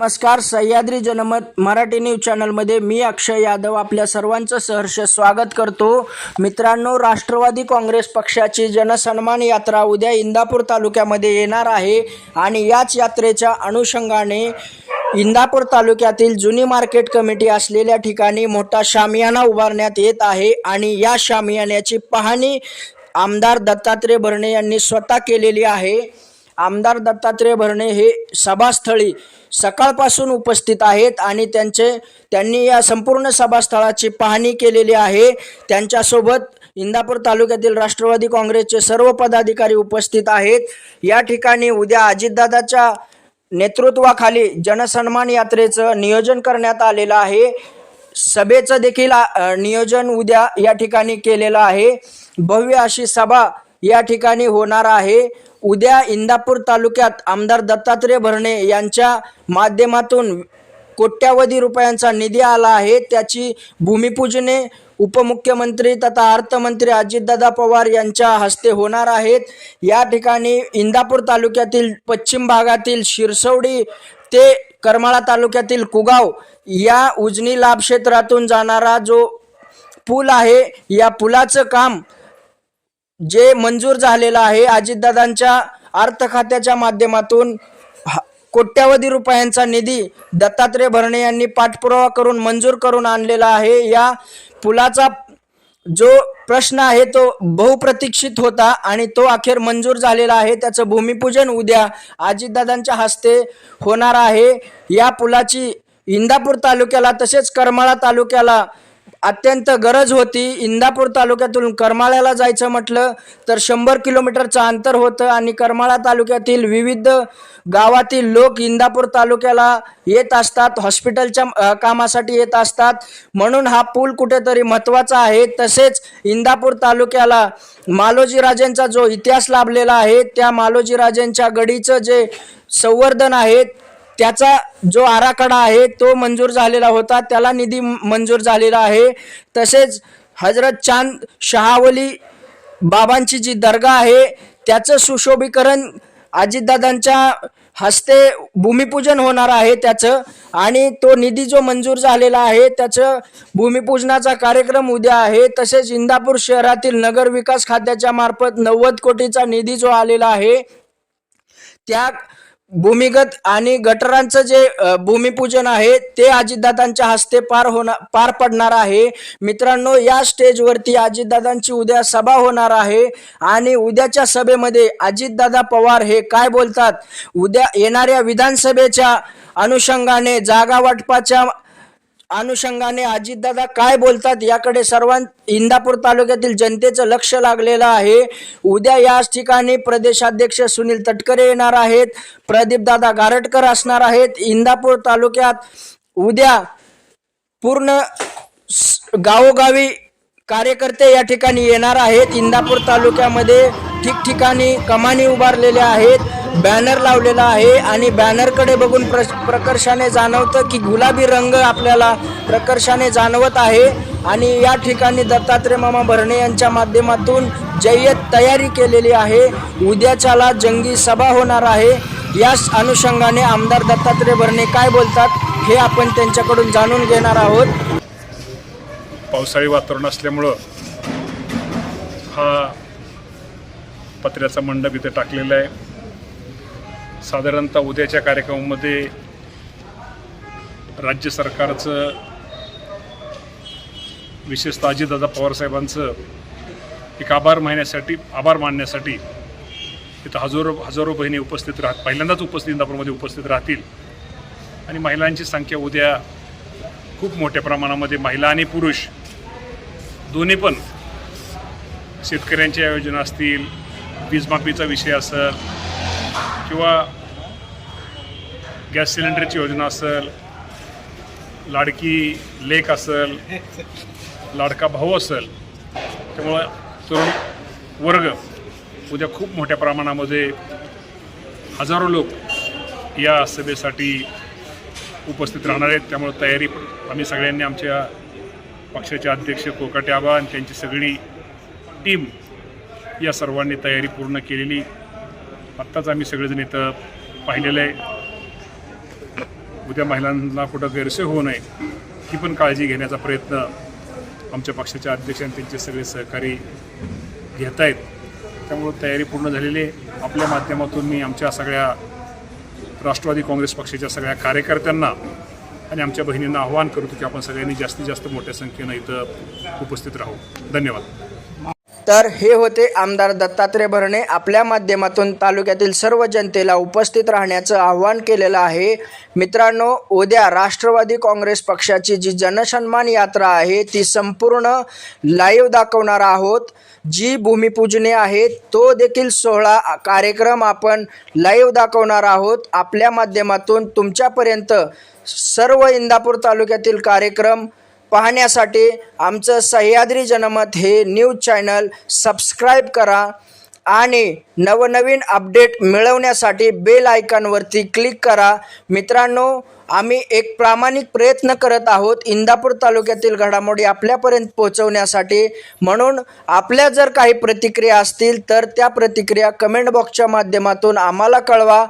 नमस्कार सह्याद्री जनमत मराठी न्यूज चॅनलमध्ये मी अक्षय यादव आपल्या सर्वांचं सहर्ष स्वागत करतो. मित्रांनो राष्ट्रवादी काँग्रेस पक्षाची जनसन्मान यात्रा उद्या इंदापूर तालुक्यामध्ये येणार आहे आणि याच यात्रेच्या अनुषंगाने इंदापूर तालुक्यातील जुनी मार्केट कमिटी असलेल्या ठिकाणी मोठा शामियाना उभारण्यात येत आहे आणि या शामियान्याची पाहणी आमदार दत्तात्रय भरणे यांनी स्वतः केलेली आहे. आमदार दत्तात्रय भरणे हे सभास्थळी सकाळपासून उपस्थित आहेत आणि त्यांचे त्यांनी या संपूर्ण सभास्थळाची पाहणी केलेली आहे. त्यांच्यासोबत इंदापूर तालुक्यातील राष्ट्रवादी काँग्रेसचे सर्व पदाधिकारी उपस्थित आहेत. या ठिकाणी उद्या अजितदादाच्या नेतृत्वाखाली जनसन्मान यात्रेचं नियोजन करण्यात आलेलं आहे. सभेचं देखील नियोजन उद्या या ठिकाणी केलेलं आहे. भव्य अशी सभा या ठिकाणी होणार आहे. उद्या इंदापूर तालुक्यात आमदार दत्तात्रय भरणे यांच्या माध्यमातून कोट्यावधी रुपयांचा निधी आला आहे. त्याची भूमिपूजने उपमुख्यमंत्री तथा अर्थमंत्री अजितदादा पवार यांच्या हस्ते होणार आहेत. या ठिकाणी इंदापूर तालुक्यातील पश्चिम भागातील शिरसवडी ते करमाळा तालुक्यातील कुगाव या उजनी लाभ क्षेत्रातून जाणारा जो पूल आहे या पुलाचं काम जे मंजूर झालेलं आहे अजितदादांच्या अर्थ खात्याच्या माध्यमातून ह- कोट्यावधी रुपयांचा निधी दत्तात्रय भरणे यांनी पाठपुरावा करून मंजूर करून आणलेला आहे. या पुलाचा जो प्रश्न आहे तो बहुप्रतीक्षित होता आणि तो अखेर मंजूर झालेला आहे. त्याचं भूमिपूजन उद्या अजितदादांच्या हस्ते होणार आहे. या पुलाची इंदापूर तालुक्याला तसेच करमाळा तालुक्याला अत्यंत गरज होती. इंदापूर तालुक्यातून करमाळ्याला जायचं म्हटलं तर शंभर किलोमीटरचं अंतर होतं आणि करमाळा तालुक्यातील विविध गावातील लोक इंदापूर तालुक्याला येत असतात हॉस्पिटलच्या कामासाठी येत असतात. म्हणून हा पूल कुठेतरी महत्त्वाचा आहे. तसेच इंदापूर तालुक्याला मालोजीराजेंचा जो इतिहास लाभलेला आहे त्या मालोजीराजेंच्या गडीचं जे संवर्धन आहे त्याचा जो आराखडा आहे तो मंजूर झालेला होता. त्याला निधी मंजूर झालेला आहे. तसेच हजरत चांद शहावली बाबांची जी दर्गा आहे त्याचं सुशोभीकरण अजितदादांच्या हस्ते भूमिपूजन होणार आहे त्याचं. आणि तो निधी जो मंजूर झालेला आहे त्याचं भूमिपूजनाचा कार्यक्रम उद्या आहे. तसेच इंदापूर शहरातील नगर विकास खात्याच्या मार्फत नव्वद कोटीचा निधी जो आलेला आहे त्या भूमिगत आणि गटरांचं जे भूमिपूजन आहे ते अजितदादांच्या हस्ते पार होणार पार पडणार आहे. मित्रांनो या स्टेजवरती अजितदादांची उद्या सभा होणार आहे आणि उद्याच्या सभेमध्ये अजितदादा पवार हे काय बोलतात? उद्या येणाऱ्या विधानसभेच्या अनुषंगाने जागा वाटपाच्या अनुषंगाने अजितदादा काय बोलतात याकडे सर्वां इंदापूर तालुक्यातील जनतेचं लक्ष लागलेलं आहे. उद्या याच ठिकाणी प्रदेशाध्यक्ष सुनील तटकरे येणार आहेत. प्रदीपदादा गारटकर असणार आहेत. इंदापूर तालुक्यात उद्या पूर्ण गावोगावी कार्यकर्ते या ठिकाणी येणार आहेत. इंदापूर तालुक्यामध्ये ठिकठिकाणी कमानी उभारलेल्या आहेत. बॅनर लावलेला आहे आणि बॅनरकडे बघून प्र प्रकर्षाने जाणवतं की गुलाबी रंग आपल्याला प्रकर्षाने जाणवत आहे. आणि या ठिकाणी दत्तात्रय मामा भरणे यांच्या माध्यमातून जय्यत तयारी केलेली आहे. उद्याच्याला जंगी सभा होणार आहे. याच अनुषंगाने आमदार दत्तात्रय भरणे काय बोलतात हे आपण त्यांच्याकडून जाणून घेणार आहोत. पावसाळी वातावरण असल्यामुळं हा पत्र्याचा मंडप इथे टाकलेला आहे. साधारणतः उद्याच्या कार्यक्रमामध्ये राज्य सरकारचं विशेषतः अजितदादा पवारसाहेबांचं एक आभार मानण्यासाठी आभार मानण्यासाठी इथं हजारो हजारो बहिणी उपस्थित राहत पहिल्यांदाच उपस्थित इंदापूरमध्ये उपस्थित राहतील. आणि महिलांची संख्या उद्या खूप मोठ्या प्रमाणामध्ये महिला आणि पुरुष दोन्ही पण शेतकऱ्यांच्या योजना असतील वीजमाफीचा विषय असेल किंवा गॅस सिलेंडरची योजना असेल लाडकी लेक असेल लाडका भाऊ असेल त्यामुळं तरुण वर्ग उद्या खूप मोठ्या प्रमाणामध्ये हजारो लोक या सभेसाठी उपस्थित राहणार आहेत. त्यामुळे तयारी आम्ही सगळ्यांनी आमच्या पक्षाचे अध्यक्ष कोकाटे आबा आणि त्यांची सगळी टीम या सर्वांनी तयारी पूर्ण केलेली. आत्ताच आम्ही सगळेजण इथं पाहिलेलं आहे. उद्या महिलांना कुठं गैरसोय होऊ नये ही पण काळजी घेण्याचा प्रयत्न आमच्या पक्षाच्या अध्यक्ष आणि त्यांचे सगळे सहकारी घेत आहेत त्यामुळं तयारी पूर्ण झालेली आहे. आपल्या माध्यमातून मी आमच्या सगळ्या राष्ट्रवादी काँग्रेस पक्षाच्या सगळ्या कार्यकर्त्यांना आणि आमच्या बहिणींना आव्हान करतो की आपण सगळ्यांनी जास्तीत जास्त मोठ्या संख्येनं इथं उपस्थित राहू. धन्यवाद. तर हे होते आमदार दत्तात्रय भरणे. आपल्या माध्यमातून तालुक्यातील सर्व जनतेला उपस्थित राहण्याचं आव्हान केलेलं आहे. मित्रांनो उद्या राष्ट्रवादी काँग्रेस पक्षाची जी जनसन्मान यात्रा आहे ती संपूर्ण लाईव्ह दाखवणार आहोत. जी भूमिपूजने आहे तो देखील सोहळा कार्यक्रम आपण लाईव्ह दाखवणार आहोत. आपल्या माध्यमातून तुमच्यापर्यंत सर्व इंदापूर तालुक्यातील कार्यक्रम पाहण्यासाठी आमचं सह्याद्री जनमत हे न्यूज चॅनल सबस्क्राईब करा आणि नवनवीन अपडेट मिळवण्यासाठी बेल आयकॉनवरती क्लिक करा. मित्रांनो आम्ही एक प्रामाणिक प्रयत्न करत आहोत इंदापूर तालुक्यातील घडामोडी आपल्यापर्यंत पोहोचवण्यासाठी. म्हणून आपल्या जर काही प्रतिक्रिया असतील तर त्या प्रतिक्रिया कमेंट बॉक्सच्या माध्यमातून आम्हाला कळवा.